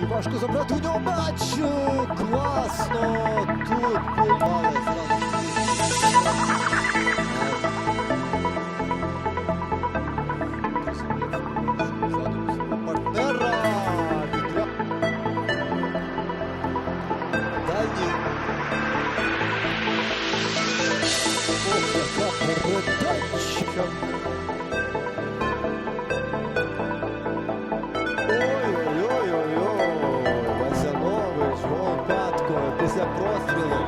Чи класно тут було партнера відря... Дальній. Ох, яка передача. п'ятку після прострілу.